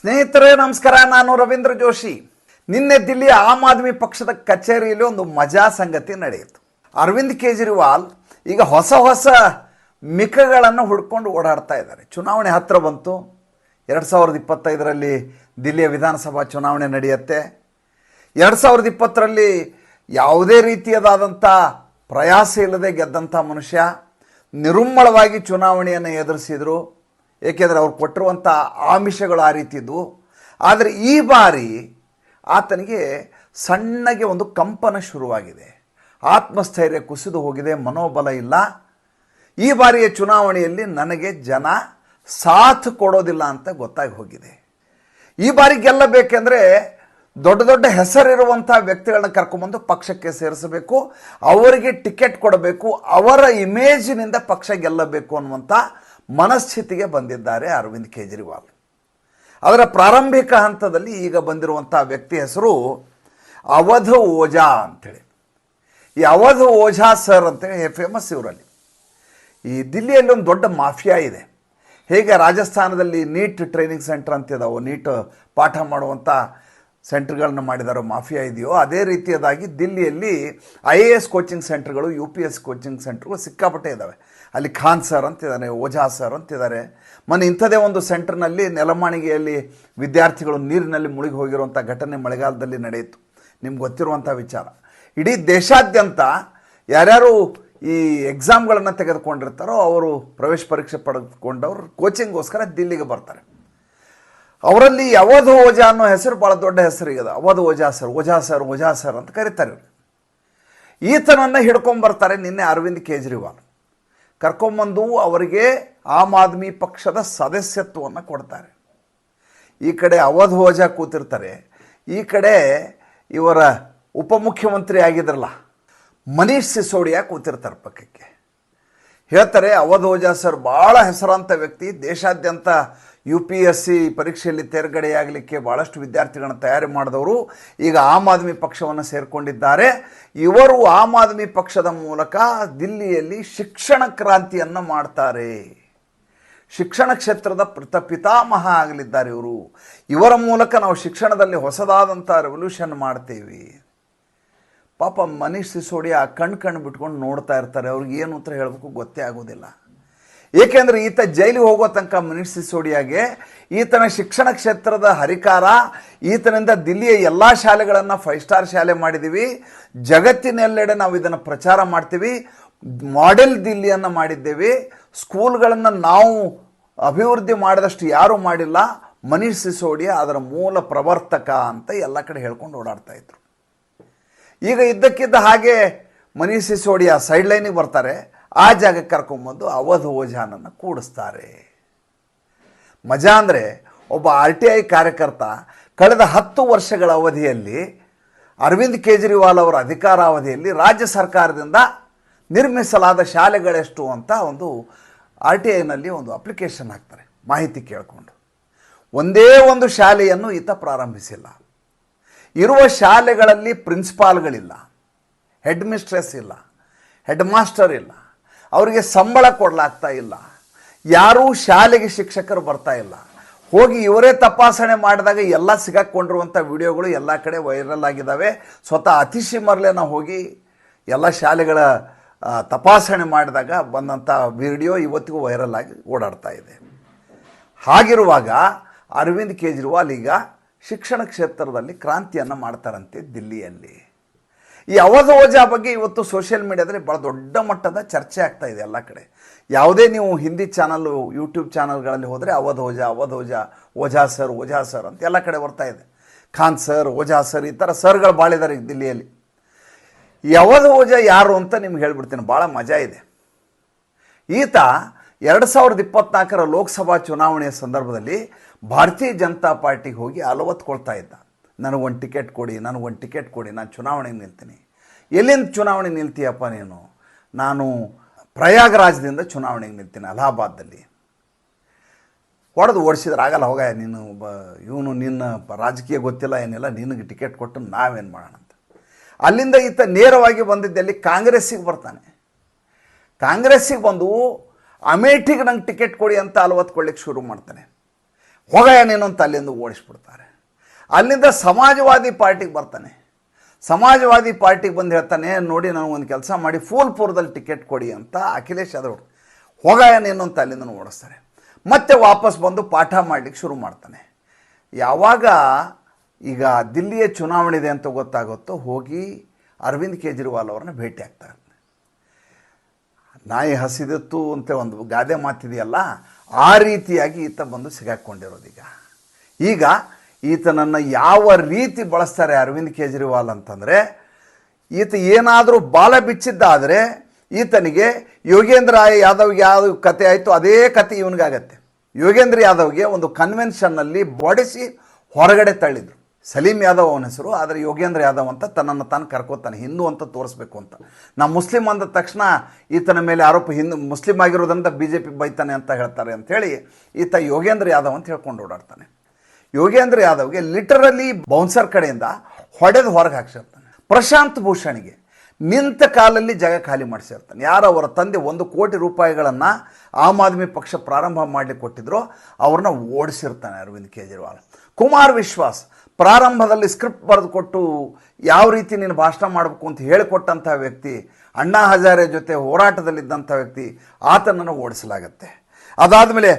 ಸ್ನೇಹಿತರೇ, ನಮಸ್ಕಾರ. ನಾನು ರವೀಂದ್ರ ಜೋಶಿ. ನಿನ್ನೆ ದಿಲ್ಲಿಯ ಆಮ್ ಆದ್ಮಿ ಪಕ್ಷದ ಕಚೇರಿಯಲ್ಲಿ ಒಂದು ಮಜಾ ಸಂಗತಿ ನಡೆಯಿತು. ಅರವಿಂದ್ ಕೇಜ್ರಿವಾಲ್ ಈಗ ಹೊಸ ಹೊಸ ಮಿಕಗಳನ್ನು ಹುಡ್ಕೊಂಡು ಓಡಾಡ್ತಾ ಇದ್ದಾರೆ. ಚುನಾವಣೆ ಹತ್ತಿರ ಬಂತು. ಎರಡು ಸಾವಿರದ ಇಪ್ಪತ್ತೈದರಲ್ಲಿ ದಿಲ್ಲಿಯ ವಿಧಾನಸಭಾ ಚುನಾವಣೆ ನಡೆಯುತ್ತೆ. ಎರಡು ಸಾವಿರದ ಇಪ್ಪತ್ತರಲ್ಲಿ ಯಾವುದೇ ರೀತಿಯದಾದಂಥ ಪ್ರಯಾಸ ಇಲ್ಲದೆ ಗೆದ್ದಂಥ ಮನುಷ್ಯ ನಿರುಮ್ಮಳವಾಗಿ ಚುನಾವಣೆಯನ್ನು ಎದುರಿಸಿದರು. ಏಕೆಂದರೆ ಅವ್ರು ಕೊಟ್ಟಿರುವಂಥ ಆಮಿಷಗಳು ಆ ರೀತಿ ಇದ್ದವು ಆದರೆ ಈ ಬಾರಿ ಆತನಿಗೆ ಸಣ್ಣಗೆ ಒಂದು ಕಂಪನ ಶುರುವಾಗಿದೆ. ಆತ್ಮಸ್ಥೈರ್ಯ ಕುಸಿದು ಹೋಗಿದೆ, ಮನೋಬಲ ಇಲ್ಲ. ಈ ಬಾರಿಯ ಚುನಾವಣೆಯಲ್ಲಿ ನನಗೆ ಜನ ಸಾಥ್ ಕೊಡೋದಿಲ್ಲ ಅಂತ ಗೊತ್ತಾಗಿ ಹೋಗಿದೆ. ಈ ಬಾರಿ ಗೆಲ್ಲಬೇಕೆಂದರೆ ದೊಡ್ಡ ದೊಡ್ಡ ಹೆಸರಿರುವಂಥ ವ್ಯಕ್ತಿಗಳನ್ನ ಕರ್ಕೊಂಬಂದು ಪಕ್ಷಕ್ಕೆ ಸೇರಿಸಬೇಕು, ಅವರಿಗೆ ಟಿಕೆಟ್ ಕೊಡಬೇಕು, ಅವರ ಇಮೇಜಿನಿಂದ ಪಕ್ಷ ಗೆಲ್ಲಬೇಕು ಅನ್ನುವಂಥ ಮನಸ್ಥಿತಿಗೆ ಬಂದಿದ್ದಾರೆ ಅರವಿಂದ್ ಕೇಜ್ರಿವಾಲ್. ಅದರ ಪ್ರಾರಂಭಿಕ ಹಂತದಲ್ಲಿ ಈಗ ಬಂದಿರುವಂಥ ವ್ಯಕ್ತಿ ಹೆಸರು ಅವಧ ಓಜಾ ಅಂತೇಳಿ. ಈ ಅವಧ ಓಜಾ ಸರ್ ಅಂತೇಳಿ ಫೇಮಸ್ ಇವರಲ್ಲಿ. ಈ ದಿಲ್ಲಿಯಲ್ಲಿ ಒಂದು ದೊಡ್ಡ ಮಾಫಿಯಾ ಇದೆ. ಹೇಗೆ ರಾಜಸ್ಥಾನದಲ್ಲಿ ನೀಟ್ ಟ್ರೈನಿಂಗ್ ಸೆಂಟರ್ ಅಂತಿದಾವೆ ನೀಟ್ ಪಾಠ ಮಾಡುವಂಥ ಸೆಂಟರ್ಗಳನ್ನ ಮಾಡಿದಾರೋ, ಮಾಫಿಯಾ ಇದೆಯೋ, ಅದೇ ರೀತಿಯದಾಗಿ ದಿಲ್ಲಿಯಲ್ಲಿ ಐ ಎ ಎಸ್ ಕೋಚಿಂಗ್ ಸೆಂಟರ್ಗಳು ಯು ಪಿ ಎಸ್ ಕೋಚಿಂಗ್ ಸೆಂಟರ್ಗಳು ಸಿಕ್ಕಾಪಟ್ಟೆ ಇದ್ದಾವೆ ಅಲ್ಲಿ ಖಾನ್ ಸರ್ ಅಂತಿದ್ದಾರೆ, ಓಜಾ ಸರ್ ಅಂತಿದ್ದಾರೆ. ಮೊನ್ನೆ ಇಂಥದೇ ಒಂದು ಸೆಂಟರ್ನಲ್ಲಿ, ನೆಲಮಾಣಿಗೆಯಲ್ಲಿ ವಿದ್ಯಾರ್ಥಿಗಳು ನೀರಿನಲ್ಲಿ ಮುಳುಗಿ ಹೋಗಿರುವಂಥ ಘಟನೆ ಮಳೆಗಾಲದಲ್ಲಿ ನಡೆಯಿತು. ನಿಮ್ಗೆ ಗೊತ್ತಿರುವಂಥ ವಿಚಾರ. ಇಡೀ ದೇಶಾದ್ಯಂತ ಯಾರ್ಯಾರು ಈ ಎಕ್ಸಾಮ್ಗಳನ್ನು ತೆಗೆದುಕೊಂಡಿರ್ತಾರೋ, ಅವರು ಪ್ರವೇಶ ಪರೀಕ್ಷೆ ಪಡೆದುಕೊಂಡವರು ಕೋಚಿಂಗ್ಗೋಸ್ಕರ ದಿಲ್ಲಿಗೆ ಬರ್ತಾರೆ. ಅವರಲ್ಲಿ ಯಾವದು ಓಜಾ ಅನ್ನೋ ಹೆಸರು ಭಾಳ ದೊಡ್ಡ ಹೆಸರು Avadh Avadh Ojha sir Ojha sir Ojha sir ಅಂತ ಕರೀತಾರೆ. ಇವರು ಈತನನ್ನು ಹಿಡ್ಕೊಂಬರ್ತಾರೆ ನಿನ್ನೆ ಅರವಿಂದ್ ಕೇಜ್ರಿವಾಲ್. ಕರ್ಕೊಂಬಂದು ಅವರಿಗೆ ಆಮ್ ಆದ್ಮಿ ಪಕ್ಷದ ಸದಸ್ಯತ್ವವನ್ನು ಕೊಡ್ತಾರೆ. ಈ ಕಡೆ ಅವಧ್ ಹೋಜ ಕೂತಿರ್ತಾರೆ. ಈ ಕಡೆ ಇವರ ಉಪಮುಖ್ಯಮಂತ್ರಿ ಆಗಿದ್ರಲ್ಲ, ಮನೀಶ್ ಸಿಸೋಡಿಯಾ ಕೂತಿರ್ತಾರೆ ಪಕ್ಕಕ್ಕೆ. ಹೇಳ್ತಾರೆ, ಅವಧೋಜಾ ಸರ್ ಭಾಳ ಹೆಸರಾಂತ ವ್ಯಕ್ತಿ, ದೇಶಾದ್ಯಂತ ಯು ಪಿ ಎಸ್ ಸಿ ಪರೀಕ್ಷೆಯಲ್ಲಿ ತೇರ್ಗಡೆಯಾಗಲಿಕ್ಕೆ ಭಾಳಷ್ಟು ವಿದ್ಯಾರ್ಥಿಗಳನ್ನು ತಯಾರಿ ಮಾಡಿದವರು, ಈಗ ಆಮ್ ಆದ್ಮಿ ಪಕ್ಷವನ್ನು ಸೇರಿಕೊಂಡಿದ್ದಾರೆ. ಇವರು ಆಮ್ ಆದ್ಮಿ ಪಕ್ಷದ ಮೂಲಕ ದಿಲ್ಲಿಯಲ್ಲಿ ಶಿಕ್ಷಣ ಕ್ರಾಂತಿಯನ್ನು ಮಾಡ್ತಾರೆ. ಶಿಕ್ಷಣ ಕ್ಷೇತ್ರದ ಪ್ರತ ಪಿತಾಮಹ ಆಗಲಿದ್ದಾರೆ ಇವರು. ಇವರ ಮೂಲಕ ನಾವು ಶಿಕ್ಷಣದಲ್ಲಿ ಹೊಸದಾದಂಥ ರೆವಲ್ಯೂಷನ್ ಮಾಡ್ತೇವೆ. ಪಾಪ ಮನೀಶ್ ಸಿಸೋಡಿಯಾ ಆ ಕಣ್ಣು ಬಿಟ್ಕೊಂಡು ನೋಡ್ತಾ ಇರ್ತಾರೆ. ಅವ್ರಿಗೆ ಏನು ಉತ್ತರ ಹೇಳಬೇಕು ಗೊತ್ತೇ ಆಗೋದಿಲ್ಲ. ಏಕೆಂದರೆ ಈತ ಜೈಲಿಗೆ ಹೋಗೋ ತನಕ ಮನೀಷ್ ಸಿಸೋಡಿಯಾಗೆ ಈತನ ಶಿಕ್ಷಣ ಕ್ಷೇತ್ರದ ಹರಿಕಾರ, ಈತನಿಂದ ದಿಲ್ಲಿಯ ಎಲ್ಲ ಶಾಲೆಗಳನ್ನು ಫೈವ್ ಸ್ಟಾರ್ ಶಾಲೆ ಮಾಡಿದ್ದೀವಿ ಜಗತ್ತಿನೆಲ್ಲೆಡೆ ನಾವು ಇದನ್ನು ಪ್ರಚಾರ ಮಾಡ್ತೀವಿ. ಮಾಡೆಲ್ ದಿಲ್ಲಿಯನ್ನು ಮಾಡಿದ್ದೇವೆ. ಸ್ಕೂಲ್ಗಳನ್ನು ನಾವು ಅಭಿವೃದ್ಧಿ ಮಾಡಿದಷ್ಟು ಯಾರೂ ಮಾಡಿಲ್ಲ. ಮನೀಷ್ ಸಿಸೋಡಿಯಾ ಅದರ ಮೂಲ ಪ್ರವರ್ತಕ ಅಂತ ಎಲ್ಲ ಕಡೆ ಹೇಳ್ಕೊಂಡು ಓಡಾಡ್ತಾ ಇದ್ರು. ಈಗ ಇದ್ದಕ್ಕಿದ್ದ ಹಾಗೆ ಮನೀಷ್ ಸಿಸೋಡಿಯಾ ಸೈಡ್ ಲೈನಿಗೆ ಬರ್ತಾರೆ. ಆ ಜಾಗಕ್ಕೆ ಕರ್ಕೊಂಬಂದು ಅವಧ ಓಜಾನನ್ನು ಕೂಡಿಸ್ತಾರೆ. ಮಜಾ ಅಂದರೆ ಒಬ್ಬ ಆರ್ ಟಿ ಐ ಕಾರ್ಯಕರ್ತ ಕಳೆದ ಹತ್ತು ವರ್ಷಗಳ ಅವಧಿಯಲ್ಲಿ ಅರವಿಂದ್ ಕೇಜ್ರಿವಾಲ್ ಅವರ ಅಧಿಕಾರಾವಧಿಯಲ್ಲಿ ರಾಜ್ಯ ಸರ್ಕಾರದಿಂದ ನಿರ್ಮಿಸಲಾದ ಶಾಲೆಗಳೆಷ್ಟು ಅಂತ ಒಂದು ಆರ್ ಟಿ ಐನಲ್ಲಿ ಒಂದು ಅಪ್ಲಿಕೇಶನ್ ಹಾಕ್ತಾರೆ. ಮಾಹಿತಿ ಕೇಳಿಕೊಂಡು. ಒಂದೇ ಒಂದು ಶಾಲೆಯನ್ನು ಈತ ಪ್ರಾರಂಭಿಸಿಲ್ಲ. ಇರುವ ಶಾಲೆಗಳಲ್ಲಿ ಪ್ರಿನ್ಸಿಪಾಲ್ಗಳಿಲ್ಲ, ಹೆಡ್ ಮಿಸ್ಟ್ರೆಸ್ ಇಲ್ಲ, ಹೆಡ್ ಮಾಸ್ಟರ್ ಇಲ್ಲ, ಅವರಿಗೆ ಸಂಬಳ ಕೊಡಲಾಗ್ತಾ ಇಲ್ಲ, ಯಾರೂ ಶಾಲೆಗೆ ಶಿಕ್ಷಕರು ಬರ್ತಾ ಇಲ್ಲ. ಹೋಗಿ ಇವರೇ ತಪಾಸಣೆ ಮಾಡಿದಾಗ ಎಲ್ಲ ಸಿಗಾಕ್ಕೊಂಡಿರುವಂಥ ವಿಡಿಯೋಗಳು ಎಲ್ಲ ಕಡೆ ವೈರಲ್ ಆಗಿದ್ದಾವೆ. ಸ್ವತಃ ಅತಿಶಿ ಮರ್ಲೆನ ಹೋಗಿ ಎಲ್ಲ ಶಾಲೆಗಳ ತಪಾಸಣೆ ಮಾಡಿದಾಗ ಬಂದಂಥ ವಿಡಿಯೋ ಇವತ್ತಿಗೂ ವೈರಲ್ ಆಗಿ ಓಡಾಡ್ತಾ ಇದೆ. ಹಾಗಿರುವಾಗ ಅರವಿಂದ್ ಕೇಜ್ರಿವಾಲ್ ಈಗ ಶಿಕ್ಷಣ ಕ್ಷೇತ್ರದಲ್ಲಿ ಕ್ರಾಂತಿಯನ್ನು ಮಾಡ್ತಾರಂತೆ ದಿಲ್ಲಿಯಲ್ಲಿ. ಈ ಅವಧ ಓಜಾ ಬಗ್ಗೆ ಇವತ್ತು ಸೋಷಿಯಲ್ ಮೀಡಿಯಾದಲ್ಲಿ ಭಾಳ ದೊಡ್ಡ ಮಟ್ಟದ ಚರ್ಚೆ ಆಗ್ತಾ ಇದೆ ಎಲ್ಲ ಕಡೆ. ಯಾವುದೇ ನೀವು ಹಿಂದಿ ಚಾನಲ್ಲು ಯೂಟ್ಯೂಬ್ ಚಾನಲ್ಗಳಲ್ಲಿ ಹೋದರೆ ಅವಧೋಜ ಓಜಾ, ಅವಧ್ ಓಜಾ ಸರ್ ಓಜಾ ಸರ್ ಅಂತ ಎಲ್ಲ ಕಡೆ ಬರ್ತಾ ಇದೆ. ಖಾನ್ ಸರ್, ಓಜಾ ಸರ್ ಈ ಥರ ಸರ್ಗಳು ಭಾಳ ಈಗ ದಿಲ್ಲಿಯಲ್ಲಿ. ಯಾವಧ ಓಜಾ ಯಾರು ಅಂತ ನಿಮ್ಗೆ ಹೇಳ್ಬಿಡ್ತೀನಿ ಭಾಳ ಮಜಾ ಇದೆ. ಈತ ಎರಡು ಸಾವಿರದ ಇಪ್ಪತ್ನಾಲ್ಕರ ಲೋಕಸಭಾ ಚುನಾವಣೆಯ ಸಂದರ್ಭದಲ್ಲಿ ಭಾರತೀಯ ಜನತಾ ಪಾರ್ಟಿಗೆ ಹೋಗಿ ಅಲವತ್ಕೊಳ್ತಾ ಇದ್ದ. ನನಗೊಂದು ಟಿಕೆಟ್ ಕೊಡಿ ನನಗೊಂದು ಟಿಕೆಟ್ ಕೊಡಿ, ನಾನು ಚುನಾವಣೆಗೆ ನಿಲ್ತೀನಿ. ಎಲ್ಲಿಂದ ಚುನಾವಣೆ ನಿಲ್ತೀಯಪ್ಪ ನೀನು? ನಾನು ಪ್ರಯಾಗರಾಜದಿಂದ ಚುನಾವಣೆಗೆ ನಿಲ್ತೀನಿ ಅಲಹಾಬಾದಲ್ಲಿ ಹೊಡೆದು ಓಡಿಸಿದ್ರೆ ಆಗಲ್ಲ, ಹೋಗ, ನೀನು ಬ, ಇವನು ನಿನ್ನ ರಾಜಕೀಯ ಗೊತ್ತಿಲ್ಲ, ಏನಿಲ್ಲ, ನಿನಗೆ ಟಿಕೆಟ್ ಕೊಟ್ಟು ನಾವೇನು ಮಾಡೋಣ ಅಂತ. ಅಲ್ಲಿಂದ ಈತ ನೇರವಾಗಿ ಬಂದಿದ್ದಲ್ಲಿ ಕಾಂಗ್ರೆಸ್ಸಿಗೆ ಬರ್ತಾನೆ. ಕಾಂಗ್ರೆಸ್ಸಿಗೆ ಬಂದು ಅಮೇಠಿಗೆ ನಂಗೆ ಟಿಕೆಟ್ ಕೊಡಿ ಅಂತ ಅಲವತ್ಕೊಳ್ಳಿಕ್ಕೆ ಶುರು ಮಾಡ್ತಾನೆ. ಹೋಗಯ್ಯ ನೀನು ಅಂತ ಅಲ್ಲಿಂದ ಓಡಿಸ್ಬಿಡ್ತಾರೆ. ಅಲ್ಲಿಂದ ಸಮಾಜವಾದಿ ಪಾರ್ಟಿಗೆ ಬರ್ತಾನೆ. ಸಮಾಜವಾದಿ ಪಾರ್ಟಿಗೆ ಬಂದು ಹೇಳ್ತಾನೆ, ನೋಡಿ, ನಾನು ಒಂದು ಕೆಲಸ ಮಾಡಿ, ಫೂಲ್ಪುರದಲ್ಲಿ ಟಿಕೆಟ್ ಕೊಡಿ ಅಂತ ಅಖಿಲೇಶ್ ಯಾದವ್ ಹೊಗೆಯ ನೀನು ಅಂತ ಅಲ್ಲಿಂದ ಓಡಿಸ್ತಾರೆ. ಮತ್ತೆ ವಾಪಸ್ ಬಂದು ಪಾಠ ಮಾಡಲಿಕ್ಕೆ ಶುರು ಮಾಡ್ತಾನೆ. ಯಾವಾಗ ಈಗ ದಿಲ್ಲಿಯ ಚುನಾವಣೆ ಇದೆ ಅಂತ ಗೊತ್ತಾಗುತ್ತೋ ಹೋಗಿ ಅರವಿಂದ್ ಕೇಜ್ರಿವಾಲ್ ಅವ್ರನ್ನ ಭೇಟಿ ಆಗ್ತಾರೆ ನಾಯಿ ಹಸಿದಿತ್ತು ಅಂತ ಒಂದು ಗಾದೆ ಮಾತಿದೆಯಲ್ಲ, ಆ ರೀತಿಯಾಗಿ ಈತ ಬಂದು ಸಿಗಾಕೊಂಡಿರೋದೀಗ. ಈಗ ಈತನನ್ನು ಯಾವ ರೀತಿ ಬಳಸ್ತಾರೆ ಅರವಿಂದ್ ಕೇಜ್ರಿವಾಲ್ ಅಂತಂದರೆ, ಈತ ಏನಾದರೂ ಬಾಲ ಬಿಚ್ಚಿದ್ದಾದರೆ ಈತನಿಗೆ ಯೋಗೇಂದ್ರ ಯಾದವ್ಗೆ ಯಾವ ಕತೆ ಆಯಿತು ಅದೇ ಕತೆ ಇವನಿಗಾಗತ್ತೆ. ಯೋಗೇಂದ್ರ ಯಾದವ್ಗೆ ಒಂದು ಕನ್ವೆನ್ಷನ್ನಲ್ಲಿ ಬಡಿಸಿ ಹೊರಗಡೆ ತಳ್ಳಿದ್ರು. ಸಲೀಂ ಯಾದವ್ ಅವನ ಹೆಸರು, ಆದರೆ ಯೋಗೇಂದ್ರ ಯಾದವ್ ಅಂತ ತನ್ನನ್ನು ತಾನು ಕರ್ಕೋತಾನೆ, ಹಿಂದೂ ಅಂತ ತೋರಿಸ್ಬೇಕು ಅಂತ. ನಾ ಮುಸ್ಲಿಂ ಅಂದ ತಕ್ಷಣ ಈತನ ಮೇಲೆ ಆರೋಪ ಹಿಂದೂ, ಮುಸ್ಲಿಂ ಆಗಿರೋದ್ರಿಂದ ಬಿ ಜೆ ಪಿ ಬೈತಾನೆ ಅಂತ ಹೇಳ್ತಾರೆ ಅಂಥೇಳಿ ಈತ ಯೋಗೇಂದ್ರ ಯಾದವ್ ಅಂತ ಹೇಳ್ಕೊಂಡು ಓಡಾಡ್ತಾನೆ. ಯೋಗೇಂದ್ರ ಯಾದವ್ಗೆ ಲಿಟರಲಿ ಬೌನ್ಸರ್ ಕಡೆಯಿಂದ ಹೊಡೆದು ಹೊರಗೆ ಹಾಕ್ಸಿರ್ತಾನೆ. ಪ್ರಶಾಂತ್ ಭೂಷಣಿಗೆ ನಿಂತ ಕಾಲಲ್ಲಿ ಜಾಗ ಖಾಲಿ ಮಾಡಿಸಿರ್ತಾನೆ. ಯಾರು ಅವರ ತಂದೆ ಒಂದು ಕೋಟಿ ರೂಪಾಯಿಗಳನ್ನು ಆಮ್ ಆದ್ಮಿ ಪಕ್ಷ ಪ್ರಾರಂಭ ಮಾಡಲಿಕ್ಕೆ ಕೊಟ್ಟಿದ್ರು, ಅವ್ರನ್ನ ಓಡಿಸಿರ್ತಾನೆ ಅರವಿಂದ್ ಕೇಜ್ರಿವಾಲ್. ಕುಮಾರ್ ವಿಶ್ವಾಸ್ ಪ್ರಾರಂಭದಲ್ಲಿ ಸ್ಕ್ರಿಪ್ಟ್ ಬರೆದು ಕೊಟ್ಟು ಯಾವ ರೀತಿ ನೀನು ಭಾಷಣ ಮಾಡಬೇಕು ಅಂತ ಹೇಳಿಕೊಟ್ಟಂಥ ವ್ಯಕ್ತಿ, ಅಣ್ಣಾ ಹಜಾರೆ ಜೊತೆ ಹೋರಾಟದಲ್ಲಿದ್ದಂಥ ವ್ಯಕ್ತಿ, ಆತನನ್ನು ಓಡಿಸಲಾಗತ್ತೆ. ಅದಾದಮೇಲೆ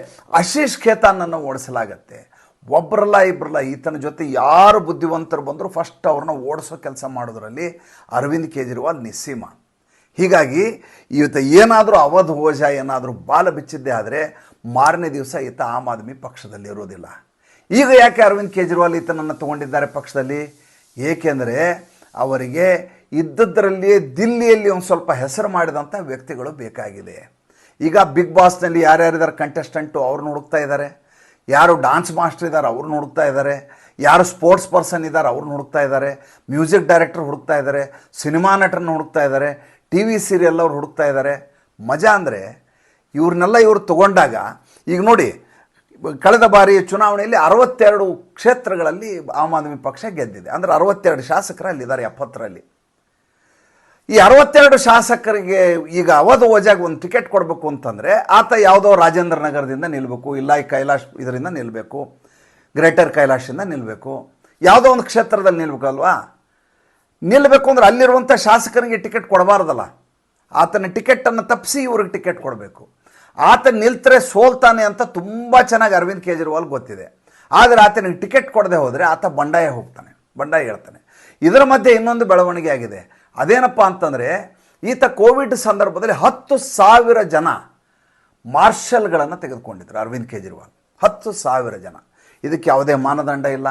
ಆಶೀಶ್ ಖೇತಾನನ್ನು ಓಡಿಸಲಾಗತ್ತೆ. ಒಬ್ಬರಲ್ಲ ಇಬ್ಬರಲ್ಲ ಈತನ ಜೊತೆ ಯಾರು ಬುದ್ಧಿವಂತರು ಬಂದರೂ ಫಸ್ಟ್ ಅವ್ರನ್ನ ಓಡಿಸೋ ಕೆಲಸ ಮಾಡೋದ್ರಲ್ಲಿ ಅರವಿಂದ್ ಕೇಜ್ರಿವಾಲ್ ನಿಸ್ಸೀಮ. ಹೀಗಾಗಿ ಈತ ಏನಾದರೂ ಅವಧ್ ಓಜ ಏನಾದರೂ ಬಾಲ ಬಿಚ್ಚಿದ್ದೇ ಆದರೆ ಮಾರನೇ ದಿವಸ ಈತ ಆಮ್ ಆದ್ಮಿ ಪಕ್ಷದಲ್ಲಿ ಇರೋದಿಲ್ಲ ಈಗ ಯಾಕೆ ಅರವಿಂದ್ ಕೇಜ್ರಿವಾಲ್ ಈತನನ್ನು ತಗೊಂಡಿದ್ದಾರೆ ಪಕ್ಷದಲ್ಲಿ? ಏಕೆಂದರೆ ಅವರಿಗೆ ಇದ್ದದ್ದರಲ್ಲಿಯೇ ದಿಲ್ಲಿಯಲ್ಲಿ ಒಂದು ಸ್ವಲ್ಪ ಹೆಸರು ಮಾಡಿದಂಥ ವ್ಯಕ್ತಿಗಳು ಬೇಕಾಗಿದೆ. ಈಗ ಬಿಗ್ ಬಾಸ್ನಲ್ಲಿ ಯಾರ್ಯಾರಿದ್ದಾರೆ ಕಂಟೆಸ್ಟೆಂಟು ಅವ್ರನ್ನ ಹುಡುಕ್ತಾ ಇದ್ದಾರೆ. ಯಾರು ಡಾನ್ಸ್ ಮಾಸ್ಟರ್ ಇದ್ದಾರೆ ಅವ್ರು ಹುಡುಕ್ತಾ ಇದ್ದಾರೆ. ಯಾರು ಸ್ಪೋರ್ಟ್ಸ್ ಪರ್ಸನ್ ಇದ್ದಾರೆ ಅವ್ರು ನೋಡ್ತಾ ಇದ್ದಾರೆ. ಮ್ಯೂಸಿಕ್ ಡೈರೆಕ್ಟರ್ ಹುಡುಕ್ತಾ ಇದ್ದಾರೆ. ಸಿನಿಮಾ ನಟರನ್ನ ಹುಡುಕ್ತಾ ಇದ್ದಾರೆ. ಟಿ ವಿ ಸೀರಿಯಲ್ ಅವ್ರು ಹುಡುಕ್ತಾ ಇದ್ದಾರೆ. ಮಜಾ ಅಂದರೆ ಇವ್ರನ್ನೆಲ್ಲ ಇವರು ತಗೊಂಡಾಗ, ಈಗ ನೋಡಿ ಕಳೆದ ಬಾರಿ ಚುನಾವಣೆಯಲ್ಲಿ ಅರವತ್ತೆರಡು ಕ್ಷೇತ್ರಗಳಲ್ಲಿ ಆಮ್ ಆದ್ಮಿ ಪಕ್ಷ ಗೆದ್ದಿದೆ. ಅಂದರೆ ಅರವತ್ತೆರಡು ಶಾಸಕರು ಅಲ್ಲಿದ್ದಾರೆ ಎಪ್ಪತ್ತರಲ್ಲಿ. ಈ ಅರವತ್ತೆರಡು ಶಾಸಕರಿಗೆ ಈಗ ಅವಧ ಓಜಾಗಿ ಒಂದು ಟಿಕೆಟ್ ಕೊಡಬೇಕು ಅಂತಂದರೆ ಆತ ಯಾವುದೋ ರಾಜೇಂದ್ರ ನಗರದಿಂದ ನಿಲ್ಲಬೇಕು ಇಲ್ಲ ಈ ಕೈಲಾಶ್ ಇದರಿಂದ ನಿಲ್ಲಬೇಕು ಗ್ರೇಟರ್ ಕೈಲಾಶಿಂದ ನಿಲ್ಲಬೇಕು ಯಾವುದೋ ಒಂದು ಕ್ಷೇತ್ರದಲ್ಲಿ ನಿಲ್ಬೇಕಲ್ವಾ? ನಿಲ್ಲಬೇಕು ಅಂದ್ರೆ ಅಲ್ಲಿರುವಂಥ ಶಾಸಕರಿಗೆ ಟಿಕೆಟ್ ಕೊಡಬಾರ್ದಲ್ಲ. ಆತನ ಟಿಕೆಟನ್ನು ತಪ್ಪಿಸಿ ಇವ್ರಿಗೆ ಟಿಕೆಟ್ ಕೊಡಬೇಕು. ಆತ ನಿಲ್ತರೆ ಸೋಲ್ತಾನೆ ಅಂತ ತುಂಬ ಚೆನ್ನಾಗಿ ಅರವಿಂದ್ ಕೇಜ್ರಿವಾಲ್ ಗೊತ್ತಿದೆ. ಆದರೆ ಆತನಿಗೆ ಟಿಕೆಟ್ ಕೊಡದೆ ಹೋದರೆ ಆತ ಬಂಡಾಯ ಹೋಗ್ತಾನೆ, ಬಂಡಾಯ ಹೇಳ್ತಾನೆ. ಇದರ ಮಧ್ಯೆ ಇನ್ನೊಂದು ಬೆಳವಣಿಗೆ ಆಗಿದೆ. ಅದೇನಪ್ಪ ಅಂತಂದರೆ, ಈತ ಕೋವಿಡ್ ಸಂದರ್ಭದಲ್ಲಿ ಹತ್ತು ಸಾವಿರ ಜನ ಮಾರ್ಷಲ್ಗಳನ್ನು ತೆಗೆದುಕೊಂಡಿದ್ರು ಅರವಿಂದ್ ಕೇಜ್ರಿವಾಲ್. ಹತ್ತು ಸಾವಿರ ಜನ. ಇದಕ್ಕೆ ಯಾವುದೇ ಮಾನದಂಡ ಇಲ್ಲ.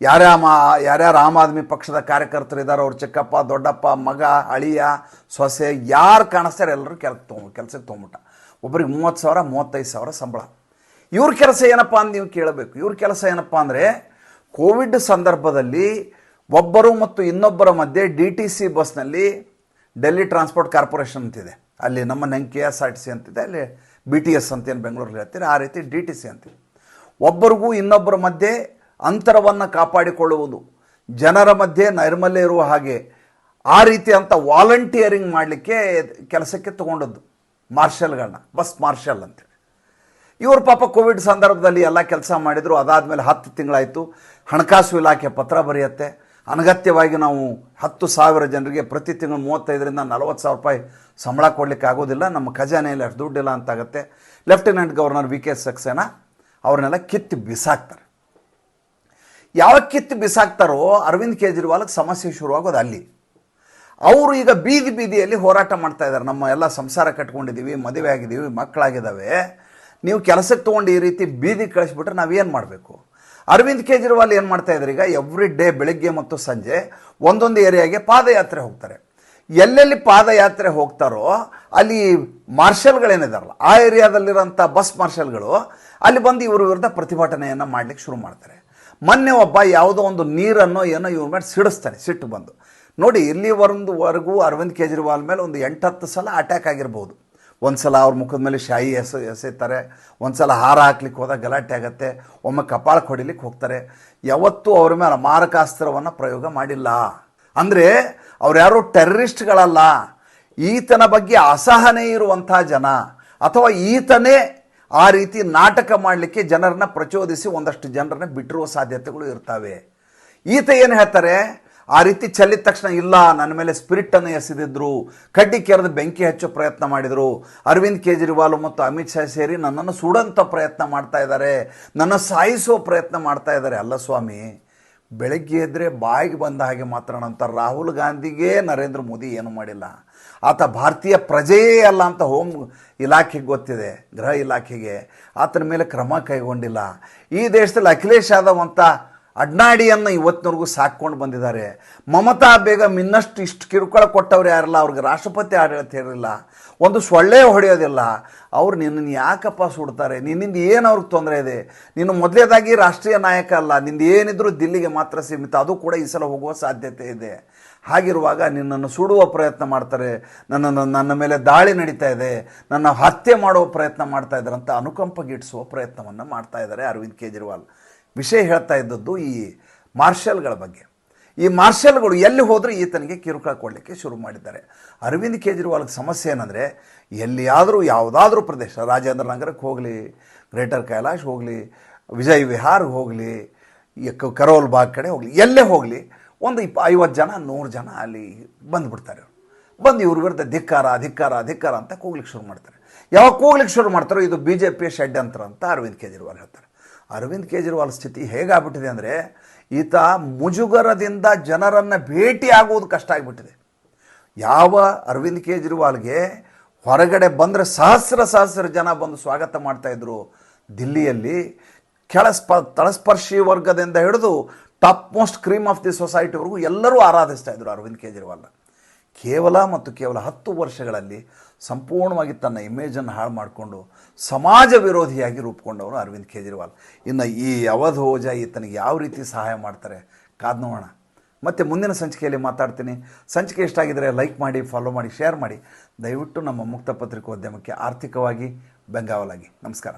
ಯಾರ್ಯಾ ಮಾ ಯಾರ್ಯಾರು ಆಮ್ ಆದ್ಮಿ ಪಕ್ಷದ ಕಾರ್ಯಕರ್ತರು ಇದ್ದಾರೆ ಅವ್ರ ಚಿಕ್ಕಪ್ಪ, ದೊಡ್ಡಪ್ಪ, ಮಗ, ಅಳಿಯ, ಸೊಸೆ, ಯಾರು ಕಾಣಿಸ್ತಾರೆ ಎಲ್ಲರೂ ಕೆಲ ತೊಗೊಂಡು ಕೆಲಸಕ್ಕೆ ತೊಗೊಂಬಿಟ್ಟ. ಒಬ್ಬರಿಗೆ ಮೂವತ್ತು ಸಾವಿರ, ಮೂವತ್ತೈದು ಸಾವಿರ ಸಂಬಳ. ಇವ್ರ ಕೆಲಸ ಏನಪ್ಪ ಅಂತ ನೀವು ಕೇಳಬೇಕು. ಇವ್ರ ಕೆಲಸ ಏನಪ್ಪ ಅಂದರೆ ಕೋವಿಡ್ ಸಂದರ್ಭದಲ್ಲಿ ಒಬ್ಬರು ಮತ್ತು ಇನ್ನೊಬ್ಬರ ಮಧ್ಯೆ ಡಿ ಟಿ ಸಿ ಬಸ್ನಲ್ಲಿ ಡೆಲ್ಲಿ ಟ್ರಾನ್ಸ್ಪೋರ್ಟ್ ಕಾರ್ಪೊರೇಷನ್ ಅಂತಿದೆ. ಅಲ್ಲಿ ನಮ್ಮ ನಂಗೆ K S R T C ಅಂತಿದೆ, ಅಲ್ಲಿ ಬಿ ಟಿ ಎಸ್ ಅಂತ ಏನು ಬೆಂಗಳೂರಲ್ಲಿ ಹೇಳ್ತೀರಿ ಆ ರೀತಿ ಡಿ ಟಿ ಸಿ ಅಂತಿದೆ. ಒಬ್ಬರಿಗೂ ಇನ್ನೊಬ್ಬರ ಮಧ್ಯೆ ಅಂತರವನ್ನು ಕಾಪಾಡಿಕೊಳ್ಳುವುದು, ಜನರ ಮಧ್ಯೆ ನೈರ್ಮಲ್ಯ ಇರುವ ಹಾಗೆ ಆ ರೀತಿ ಅಂತ ವಾಲಂಟಿಯರಿಂಗ್ ಮಾಡಲಿಕ್ಕೆ ಕೆಲಸಕ್ಕೆ ತಗೊಂಡದ್ದು. ಮಾರ್ಷಲ್ಗಳನ್ನ ಬಸ್ ಮಾರ್ಷಲ್ ಅಂತೇಳಿ ಇವರು ಪಾಪ ಕೋವಿಡ್ ಸಂದರ್ಭದಲ್ಲಿ ಎಲ್ಲ ಕೆಲಸ ಮಾಡಿದರು, ಅದಾದಮೇಲೆ ಹತ್ತು ತಿಂಗಳಾಯಿತು. ಹಣಕಾಸು ಇಲಾಖೆ ಪತ್ರ ಬರೆಯುತ್ತೆ. ಅನಗತ್ಯವಾಗಿ ನಾವು ಹತ್ತು ಸಾವಿರ ಜನರಿಗೆ ಪ್ರತಿ ತಿಂಗಳು ಮೂವತ್ತೈದರಿಂದ ನಲವತ್ತು ಸಾವಿರ ರೂಪಾಯಿ ಸಂಬಳ ಕೊಡಲಿಕ್ಕೆ ಆಗೋದಿಲ್ಲ. ನಮ್ಮ ಖಜಾನೆಯಲ್ಲಿ ಅಷ್ಟು ದುಡ್ಡಿಲ್ಲ ಅಂತಾಗುತ್ತೆ. Lieutenant governor V K Saxena ಅವ್ರನ್ನೆಲ್ಲ ಕಿತ್ತು ಬಿಸಾಕ್ತಾರೆ. ಯಾವ ಕಿತ್ತು ಬಿಸಾಕ್ತಾರೋ ಅರವಿಂದ್ ಕೇಜ್ರಿವಾಲ್ಗೆ ಸಮಸ್ಯೆ ಶುರುವಾಗೋದು ಅಲ್ಲಿ. ಅವರು ಈಗ ಬೀದಿ ಬೀದಿಯಲ್ಲಿ ಹೋರಾಟ ಮಾಡ್ತಾ ಇದ್ದಾರೆ. ನಮ್ಮ ಎಲ್ಲ ಸಂಸಾರ ಕಟ್ಕೊಂಡಿದ್ದೀವಿ, ಮದುವೆ ಆಗಿದ್ದೀವಿ, ಮಕ್ಕಳಾಗಿದ್ದಾವೆ. ನೀವು ಕೆಲಸಕ್ಕೆ ತೊಗೊಂಡು ಈ ರೀತಿ ಬೀದಿ ಕಳಿಸ್ಬಿಟ್ರೆ ನಾವೇನು ಮಾಡಬೇಕು? ಅರವಿಂದ್ ಕೇಜ್ರಿವಾಲ್ ಏನು ಮಾಡ್ತಾ ಇದ್ದಾರೆ ಈಗ? ಎವ್ರಿ ಡೇ ಬೆಳಗ್ಗೆ ಮತ್ತು ಸಂಜೆ ಒಂದೊಂದು ಏರಿಯಾಗೆ ಪಾದಯಾತ್ರೆ ಹೋಗ್ತಾರೆ. ಎಲ್ಲೆಲ್ಲಿ ಪಾದಯಾತ್ರೆ ಹೋಗ್ತಾರೋ ಅಲ್ಲಿ ಮಾರ್ಷಲ್ಗಳೇನಿದಾರಲ್ಲ, ಆ ಏರಿಯಾದಲ್ಲಿರೋಂಥ ಬಸ್ ಮಾರ್ಷಲ್ಗಳು ಅಲ್ಲಿ ಬಂದು ಇವ್ರ ವಿರುದ್ಧ ಪ್ರತಿಭಟನೆಯನ್ನು ಮಾಡಲಿಕ್ಕೆ ಶುರು ಮಾಡ್ತಾರೆ. ಮೊನ್ನೆ ಒಬ್ಬ ಯಾವುದೋ ಒಂದು ನೀರನ್ನು ಏನೋ ಇವ್ರ ಮೇಲೆ ಸಿಡಿಸ್ತಾನೆ, ಸಿಟ್ಟು ಬಂದು. ನೋಡಿ ಇಲ್ಲಿವರೆಗೂ ಅರವಿಂದ್ ಕೇಜ್ರಿವಾಲ್ ಮೇಲೆ ಒಂದು ಎಂಟತ್ತು ಸಲ ಅಟ್ಯಾಕ್ ಆಗಿರ್ಬೋದು. ಒಂದು ಸಲ ಅವ್ರ ಮುಖದ ಮೇಲೆ ಶಾಯಿ ಎಸ, ಎಸೆತಾರೆ ಒಂದು ಸಲ ಹಾರ ಹಾಕ್ಲಿಕ್ಕೆ ಹೋದಾಗ ಗಲಾಟೆ ಆಗುತ್ತೆ, ಒಮ್ಮೆ ಕಪಾಳ ಕೊಡಿಲಿಕ್ಕೆ ಹೋಗ್ತಾರೆ. ಯಾವತ್ತೂ ಅವ್ರ ಮೇಲೆ ಮಾರಕಾಸ್ತ್ರವನ್ನು ಪ್ರಯೋಗ ಮಾಡಿಲ್ಲ. ಅಂದರೆ, ಅವ್ರು ಯಾರು ಟೆರರಿಸ್ಟ್ಗಳಲ್ಲ. ಈತನ ಬಗ್ಗೆ ಅಸಹನೆ ಇರುವಂಥ ಜನ, ಅಥವಾ ಈತನೇ ಆ ರೀತಿ ನಾಟಕ ಮಾಡಲಿಕ್ಕೆ ಜನರನ್ನ ಪ್ರಚೋದಿಸಿ ಒಂದಷ್ಟು ಜನರನ್ನ ಬಿಟ್ಟಿರುವ ಸಾಧ್ಯತೆಗಳು ಇರ್ತವೆ. ಈತ ಏನು ಹೇಳ್ತಾರೆ? ಆ ರೀತಿ ಚೆಲ್ಲಿದ ತಕ್ಷಣ ಇಲ್ಲ, ನನ್ನ ಮೇಲೆ ಸ್ಪಿರಿಟನ್ನು ಎಸೆದಿದ್ರು, ಕಡ್ಡಿ ಕೆರೆದು ಬೆಂಕಿ ಹಚ್ಚೋ ಪ್ರಯತ್ನ ಮಾಡಿದರು. ಅರವಿಂದ್ ಕೇಜ್ರಿವಾಲ್ ಮತ್ತು ಅಮಿತ್ ಶಾ ಸೇರಿ ನನ್ನನ್ನು ಸುಡಂತ ಪ್ರಯತ್ನ ಮಾಡ್ತಾ ಇದ್ದಾರೆ, ನನ್ನ ಸಾಯಿಸೋ ಪ್ರಯತ್ನ ಮಾಡ್ತಾ ಇದ್ದಾರೆ. ಅಲ್ಲ ಸ್ವಾಮಿ, ಬೆಳಗ್ಗೆ ಎದ್ದರೆ ಬಾಯಿಗೆ ಬಂದ ಹಾಗೆ ಮಾತಾಡೋಂಥ ರಾಹುಲ್ ಗಾಂಧಿಗೆ ನರೇಂದ್ರ ಮೋದಿ ಏನು ಮಾಡಿಲ್ಲ. ಆತ ಭಾರತೀಯ ಪ್ರಜೆಯೇ ಅಲ್ಲ ಅಂತ ಹೋಮ್ ಇಲಾಖೆಗೆ ಗೊತ್ತಿದೆ, ಗೃಹ ಇಲಾಖೆಗೆ. ಆತನ ಮೇಲೆ ಕ್ರಮ ಕೈಗೊಂಡಿಲ್ಲ. ಈ ದೇಶದಲ್ಲಿ ಅಖಿಲೇಶ್ ಯಾದವ್ ಅಂತ ಅಡ್ನಾಡಿಯನ್ನು ಇವತ್ತಿನವರೆಗೂ ಸಾಕ್ಕೊಂಡು ಬಂದಿದ್ದಾರೆ. ಮಮತಾ ಬೇಗ ಇನ್ನಷ್ಟು ಇಷ್ಟು ಕಿರುಕುಳ ಕೊಟ್ಟವ್ರು ಯಾರಲ್ಲ? ಅವ್ರಿಗೆ ರಾಷ್ಟ್ರಪತಿ ಆಡಳಿತ ಇರಲಿಲ್ಲ. ಒಂದು ಸೊಳ್ಳೆ ಹೊಡೆಯೋದಿಲ್ಲ. ಅವ್ರು ನಿನ್ನನ್ನು ಯಾಕಪ್ಪ ಸುಡ್ತಾರೆ? ನಿನ್ನಿಂದ ಏನು ಅವ್ರಿಗೆ ತೊಂದರೆ ಇದೆ? ನೀನು ಮೊದಲೇದಾಗಿ ರಾಷ್ಟ್ರೀಯ ನಾಯಕ ಅಲ್ಲ. ನಿಂದು ಏನಿದ್ರೂ ದಿಲ್ಲಿಗೆ ಮಾತ್ರ ಸೀಮಿತ. ಅದು ಕೂಡ ಈ ಸಲ ಹೋಗುವ ಸಾಧ್ಯತೆ ಇದೆ. ಹಾಗಿರುವಾಗ ನಿನ್ನನ್ನು ಸುಡುವ ಪ್ರಯತ್ನ ಮಾಡ್ತಾರೆ. ನನ್ನನ್ನು ನನ್ನ ಮೇಲೆ ದಾಳಿ ನಡೀತಾ ಇದೆ. ನನ್ನ ಹತ್ಯೆ ಮಾಡುವ ಪ್ರಯತ್ನ ಮಾಡ್ತಾ ಇದ್ದಾರೆ ಅಂತ ಅನುಕಂಪ ಗಿಟ್ಟಿಸುವ ಪ್ರಯತ್ನವನ್ನು ಮಾಡ್ತಾ ಇದ್ದಾರೆ ಅರವಿಂದ್ ಕೇಜ್ರಿವಾಲ್. ವಿಷಯ ಹೇಳ್ತಾ ಇದ್ದದ್ದು ಈ ಮಾರ್ಷಲ್ಗಳ ಬಗ್ಗೆ. ಈ ಮಾರ್ಷಲ್ಗಳು ಎಲ್ಲಿ ಹೋದರೂ ಈತನಿಗೆ ಕಿರುಕುಳ ಕೊಡಲಿಕ್ಕೆ ಶುರು ಮಾಡಿದ್ದಾರೆ. ಅರವಿಂದ್ ಕೇಜ್ರಿವಾಲ್ಗೆ ಸಮಸ್ಯೆ ಏನಂದರೆ, ಎಲ್ಲಿಯಾದರೂ ಯಾವುದಾದ್ರೂ ಪ್ರದೇಶ, ರಾಜೇಂದ್ರ ನಗರಕ್ಕೆ ಹೋಗಲಿ, ಗ್ರೇಟರ್ ಕೈಲಾಶ್ ಹೋಗಲಿ, ವಿಜಯ್ ವಿಹಾರ್ಗೆ ಹೋಗಲಿ ಕರೋಲ್ ಬಾಗ್ ಕಡೆ ಹೋಗಲಿ, ಎಲ್ಲೇ ಹೋಗಲಿ, ಒಂದು ಇಪ್ಪ ಐವತ್ತು ಜನ, ನೂರು ಜನ ಅಲ್ಲಿ ಬಂದುಬಿಡ್ತಾರೆ ಅವರು ಬಂದು ಇವ್ರ ವಿರುದ್ಧ ಧಿಕ್ಕಾರ ಧಿಕ್ಕಾರ ಧಿಕ್ಕಾರ ಅಂತ ಕೂಗ್ಲಿಕ್ಕೆ ಶುರು ಮಾಡ್ತಾರೆ. ಯಾವಾಗ ಕೂಗ್ಲಿಕ್ಕೆ ಶುರು ಮಾಡ್ತಾರೋ, ಇದು ಬಿ ಜೆ ಪಿ ಅಂತ ಅರವಿಂದ್ ಕೇಜ್ರಿವಾಲ್ ಹೇಳ್ತಾರೆ. ಅರವಿಂದ್ ಕೇಜ್ರಿವಾಲ್ ಸ್ಥಿತಿ ಹೇಗಾಗ್ಬಿಟ್ಟಿದೆ ಅಂದರೆ ಈತ ಮುಜುಗರದಿಂದ ಜನರನ್ನು ಭೇಟಿ ಆಗುವುದು ಕಷ್ಟ ಆಗಿಬಿಟ್ಟಿದೆ. ಯಾವ ಅರವಿಂದ್ ಕೇಜ್ರಿವಾಲ್ಗೆ ಹೊರಗಡೆ ಬಂದರೆ ಸಹಸ್ರ ಸಹಸ್ರ ಜನ ಬಂದು ಸ್ವಾಗತ ಮಾಡ್ತಾಯಿದ್ರು ದಿಲ್ಲಿಯಲ್ಲಿ, ಕೆಳ ಕೆಳಸ್ಪ ತಳಸ್ಪರ್ಶಿ ವರ್ಗದಿಂದ ಹಿಡಿದು top most cream of the ಸೊಸೈಟಿವರೆಗೂ ಎಲ್ಲರೂ ಆರಾಧಿಸ್ತಾ ಇದ್ರು ಅರವಿಂದ್ ಕೇಜ್ರಿವಾಲ್ ಕೇವಲ ಮತ್ತು ಕೇವಲ ಹತ್ತು ವರ್ಷಗಳಲ್ಲಿ ಸಂಪೂರ್ಣವಾಗಿ ತನ್ನ ಇಮೇಜನ್ನು ಹಾಳು ಮಾಡಿಕೊಂಡು ಸಮಾಜ ವಿರೋಧಿಯಾಗಿ ರೂಪುಕೊಂಡವರು ಅರವಿಂದ್ ಕೇಜ್ರಿವಾಲ್. ಇನ್ನು ಈ ಅವಧೋಜ ಈತನಿಗೆ ಯಾವ ರೀತಿ ಸಹಾಯ ಮಾಡ್ತಾರೆ? ಕಾದ್ ನೋಡೋಣ. ಮತ್ತು ಮುಂದಿನ ಸಂಚಿಕೆಯಲ್ಲಿ ಮಾತಾಡ್ತೀನಿ. ಸಂಚಿಕೆ ಇಷ್ಟ ಆಗಿದ್ದರೆ ಲೈಕ್ ಮಾಡಿ ಫಾಲೋ ಮಾಡಿ ಶೇರ್ ಮಾಡಿ. ದಯವಿಟ್ಟು ನಮ್ಮ ಮುಕ್ತ ಪತ್ರಿಕೋದ್ಯಮಕ್ಕೆ ಆರ್ಥಿಕವಾಗಿ ಬೆಂಗಾವಲಾಗಿ. ನಮಸ್ಕಾರ.